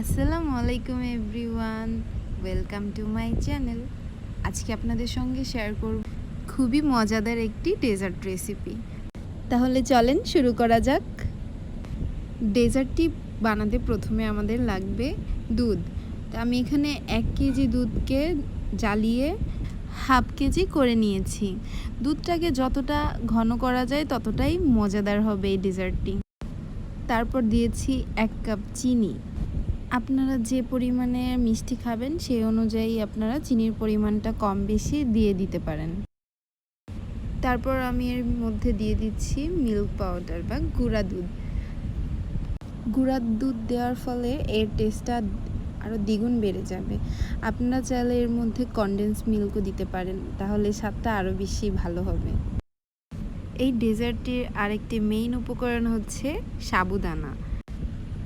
আসসালামু আলাইকুম everyone, welcome to my channel. আজকে আপনাদের সঙ্গে শেয়ার করব খুবই মজাদার একটি ডেজার্ট রেসিপি। তাহলে চলেন শুরু করা যাক। ডেজার্টটি বানাতে প্রথমে আমাদের লাগবে দুধ। তো আমি এখানে এক কেজি দুধকে জ্বালিয়ে হাফ কেজি করে নিয়েছি। দুধটাকে যতটা ঘন করা যায় ততটাই মজাদার হবে এই ডেজার্টটি। তারপর দিয়েছি এক কাপ চিনি। আপনারা যে পরিমাণে মিষ্টি খাবেন, সেই অনুযায়ী আপনারা চিনির পরিমাণটা কম বেশি দিয়ে দিতে পারেন। তারপর আমি এর মধ্যে দিয়ে দিচ্ছি মিল্ক পাউডার বা গুঁড়া দুধ। গুঁড়া দুধ দেওয়ার ফলে এর টেস্টটা আরও দ্বিগুণ বেড়ে যাবে। আপনারা চাইলে এর মধ্যে কনডেন্স মিল্কও দিতে পারেন, তাহলে স্বাদটা আরও বেশি ভালো হবে। এই ডেজার্টটির আরেকটি মেইন উপকরণ হচ্ছে সাবুদানা।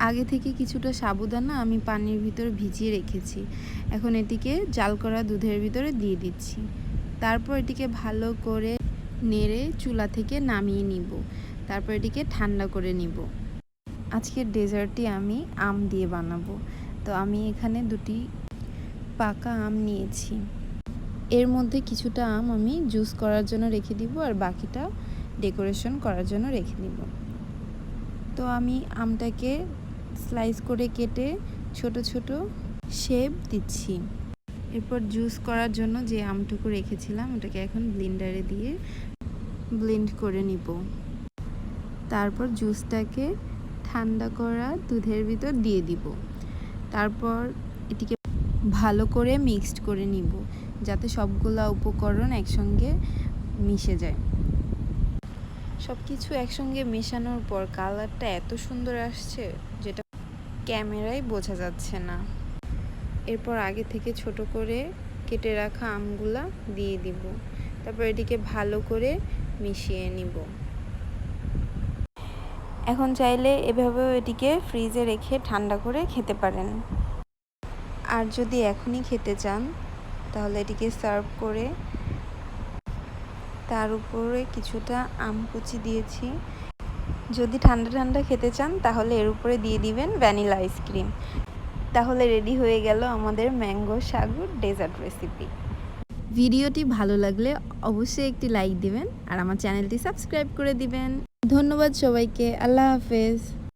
আগে থেকে কিছুটা সাবুদানা আমি পানির ভিতরে ভিজিয়ে রেখেছি। এখন এটিকে জাল করা দুধের ভিতরে দিয়ে দিচ্ছি। তারপর এটিকে ভালো করে নেড়ে চুলা থেকে নামিয়ে নিব। তারপর এটিকে ঠান্ডা করে নিব। আজকের ডেজার্টটি আমি আম দিয়ে বানাবো। তো আমি এখানে দুটি পাকা আম নিয়েছি। এর মধ্যে কিছুটা আম আমি জুস করার জন্য রেখে দিব আর বাকিটা ডেকোরেশন করার জন্য রেখে দিব। তো আমি আমটাকে স্লাইস করে কেটে ছোট ছোট শেপ দিচ্ছি। এরপর জুস করার জন্য যে আমটুকু রেখেছিলাম, ওটাকে এখন ব্লিন্ডারে দিয়ে ব্লেন্ড করে নিব। তারপর জুসটাকে ঠান্ডা করা দুধের ভিতর দিয়ে দিব। তারপর এটিকে ভালো করে মিক্সড করে নিব, যাতে সবগুলা উপকরণ একসঙ্গে মিশে যায়। সব কিছু একসঙ্গে মেশানোর পর কালারটা এত সুন্দর আসছে যেটা ক্যামেরায় বোঝা যাচ্ছে না। এরপর আগে থেকে ছোট করে কেটে রাখা আমগুলা দিয়ে দিব। তারপর এটিকে ভালো করে মিশিয়ে নিব। এখন চাইলে এভাবেও এটিকে ফ্রিজে রেখে ঠান্ডা করে খেতে পারেন। আর যদি এখনই খেতে চান, তাহলে এটিকে সার্ভ করে তার উপরে কিছুটা আম কুচি দিয়েছি। যদি ঠান্ডা ঠান্ডা খেতে চান, তাহলে এর উপরে দিয়ে দিবেন ভ্যানিলা আইসক্রিম তাহলে রেডি হয়ে গেল আমাদের ম্যাঙ্গো সাগুর ডেজার্ট রেসিপি ভিডিওটি ভালো লাগলে অবশ্যই একটি লাইক দিবেন আর আমার চ্যানেলটি সাবস্ক্রাইব করে দিবেন। ধন্যবাদ সবাইকে, আল্লাহ হাফেজ।